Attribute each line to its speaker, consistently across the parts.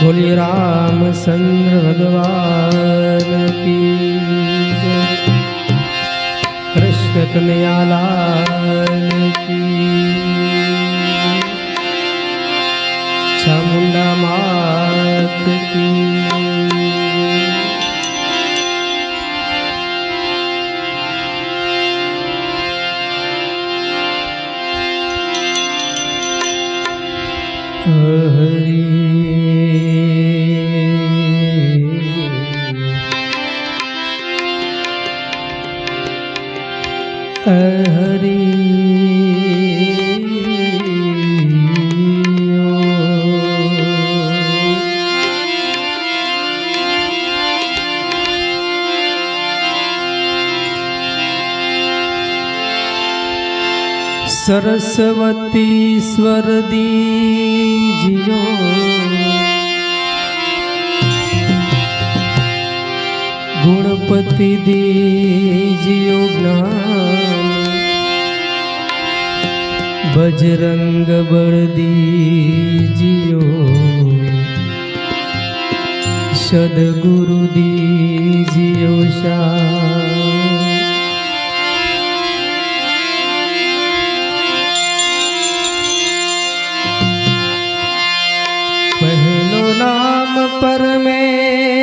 Speaker 1: બોલીએ રામચંદ્ર ભગવાન કી. કૃષ્ણ કનૈયાલાલ કી ચામુંડા માત કી સરસ્વતી સ્વર દીજ્યો ગુણપતિ દીજ્યો જ્ઞાન બજરંગ બળ દીજ્યો સદગુરુ દીજ્યો શા નામ પરમેશ્વરો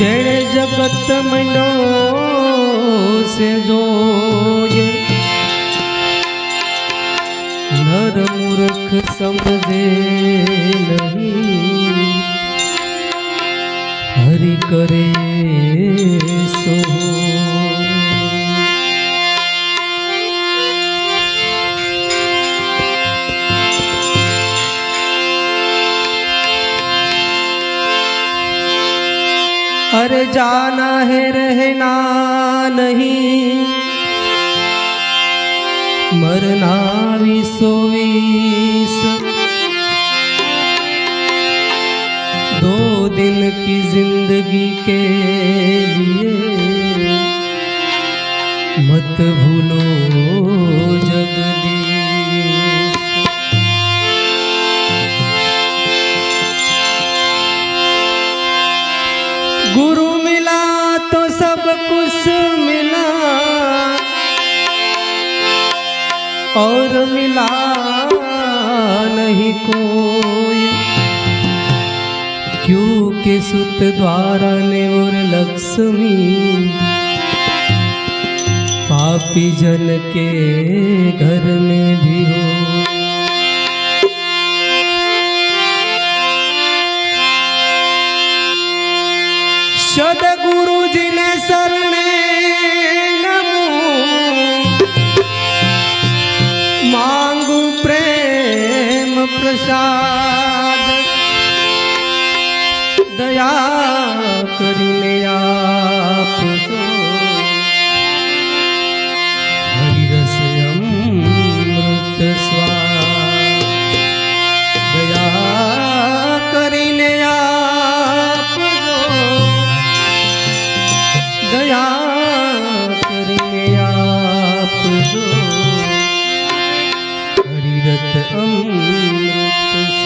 Speaker 1: જેણે જગત મંડો સે જોયે. નર મૂર્ખ સમજે નહીં. હરિ કરે जाना है रहना नहीं। मरना विसो विस दो दिन की ज़िंदगी के लिए मत भूलो नहीं कोई क्योंकि सुत द्वारा ने और लक्ष्मी पापी जन के घर में भी हो સદગુરુજીને શરણે નમો માંગુ પ્રેમ પ્રસાદ દયા કરીને આપજો હરિરત અમૃત